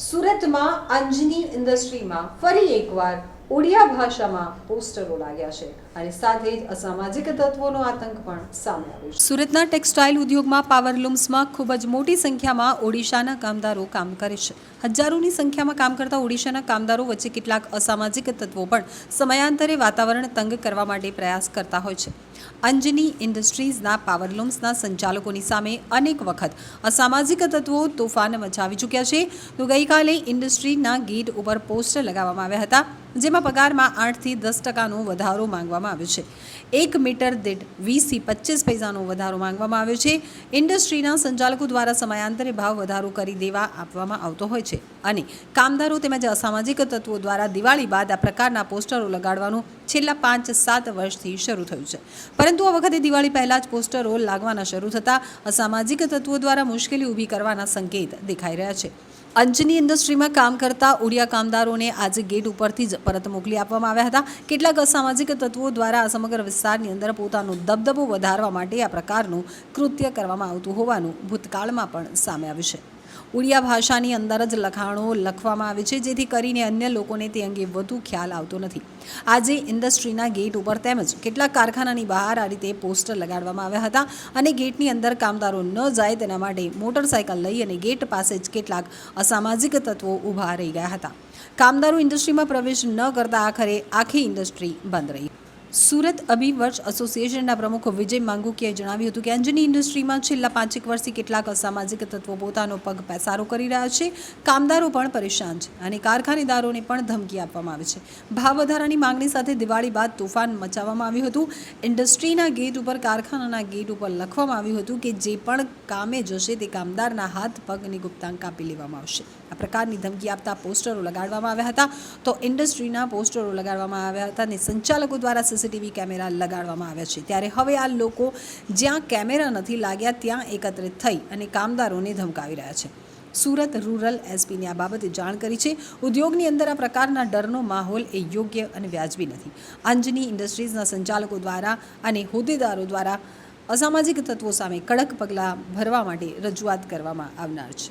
સુરતમાં અંજની ઇન્ડસ્ટ્રીમાં ફરી એકવાર ઓડિયા ભાષામાં પોસ્ટરો લાગ્યા છે અને સાથે જ અસામાજિક તત્વોનો આતંક પણ સામે આવ્યો છે. સુરતના ટેક્સટાઇલ ઉદ્યોગમાં પાવરલૂમ્સમાં ખૂબ જ મોટી સંખ્યામાં ઓડિશાના કામદારો કામ કરે છે. હજારોની સંખ્યામાં કામ કરતા ઓડિશાના કામદારો વચ્ચે કેટલાક અસામાજિક તત્વો પણ સમયાંતરે વાતાવરણ તંગ કરવા માટે પ્રયાસ કરતા હોય છે. અંજની ઇન્ડસ્ટ્રીઝના પાવરલૂમ્સના સંચાલકોની સામે અનેક વખત અસામાજિક તત્વો તોફાન મચાવી ચૂક્યા છે. તો ગઈકાલે ઇન્ડસ્ટ્રીના ગેટ ઉપર પોસ્ટર લગાવવામાં આવ્યા હતા, જેમાં પગારમાં આઠથી દસ ટકાનો વધારો માંગવામાં આવ્યો છે. એક મીટર દીઠ વીસથી પચીસ પૈસાનો વધારો માંગવામાં આવ્યો છે. ઇન્ડસ્ટ્રીના સંચાલકો દ્વારા સમયાંતરે ભાવ વધારો કરી દેવા આપવામાં આવતો હોય છે. અને કામદારો તેમજ અસામાજિક તત્વો દ્વારા દિવાળી બાદ આ પ્રકારના પોસ્ટરો લગાડવાનું છેલ્લા પાંચ, સાત વર્ષથી શરૂ થયું છે. પરંતુ આ વખતે દિવાળી પહેલાં જ પોસ્ટરો લાગવાના શરૂ થતાં અસામાજિક તત્વો દ્વારા મુશ્કેલી ઊભી કરવાના સંકેત દેખાઈ રહ્યા છે. અંજની ઇન્ડસ્ટ્રીમાં કામ કરતા ઓડિયા કામદારોને આજે ગેટ ઉપરથી જ પરત મોકલી આપવામાં આવ્યા હતા. કેટલાક અસામાજિક તત્વો દ્વારા આ સમગ્ર વિસ્તારની અંદર પોતાનો દબદબો વધારવા માટે આ પ્રકારનું કૃત્ય કરવામાં આવતું હોવાનું ભૂતકાળમાં પણ સામે આવ્યું છે. ઉડિયા ભાષાની અંદર જ લખાણો લખવામાં આવે છે, જેથી કરીને અન્ય લોકોને તે અંગે વધુ ખ્યાલ આવતો નથી. આજે ઇન્ડસ્ટ્રીના ગેટ ઉપર તેમજ કેટલાક કારખાનાની બહાર આ રીતે પોસ્ટર લગાડવામાં આવ્યા હતા અને ગેટની અંદર કામદારો ન જાય તેના માટે મોટરસાયકલ લઈ અને ગેટ પાસે જ કેટલાક અસામાજિક તત્વો ઊભા રહી ગયા હતા. કામદારો ઇન્ડસ્ટ્રીમાં પ્રવેશ ન કરતા આખરે આખી ઇન્ડસ્ટ્રી બંધ રહી. સુરત અભિવર્ષ એસોસિએશનના પ્રમુખ વિજય માંગુકીએ જણાવ્યું હતું કે અંજની ઇન્ડસ્ટ્રીમાં છેલ્લા પાંચેક વર્ષથી કેટલાક અસામાજિક તત્વો પોતાનો પગ પેસારો કરી રહ્યા છે. કામદારો પણ પરેશાન છે અને કારખાનેદારોને પણ ધમકી આપવામાં આવે છે. ભાવ વધારાની માંગણી સાથે દિવાળી બાદ તોફાન મચાવવામાં આવ્યું હતું. ઇન્ડસ્ટ્રીના ગેટ ઉપર, કારખાનાના ગેટ ઉપર લખવામાં આવ્યું હતું કે જે પણ કામે જશે તે કામદારના હાથ પગની ગુપ્તાંગ કાપી લેવામાં આવશે. આ પ્રકારની ધમકી આપતા પોસ્ટરો લગાડવામાં આવ્યા હતા. તો ઇન્ડસ્ટ્રીના પોસ્ટરો લગાડવામાં આવ્યા હતા અને સંચાલકો દ્વારા સીસીટીવી કેમેરા લગાડવામાં આવ્યા છે. ત્યારે હવે આ લોકો જ્યાં કેમેરા નથી લાગ્યા, ત્યાં એકત્રિત થઈ અને કામદારોને ધમકાવી રહ્યા છે. સુરત રૂરલ એસપીને આ બાબતે જાણ કરી છે. ઉદ્યોગની અંદર આ પ્રકારના ડરનો માહોલ એ યોગ્ય અને વ્યાજબી નથી. અંજની ઇન્ડસ્ટ્રીઝના સંચાલકો દ્વારા અને હોદ્દેદારો દ્વારા અસામાજિક તત્વો સામે કડક પગલાં ભરવા માટે રજૂઆત કરવામાં આવનાર છે.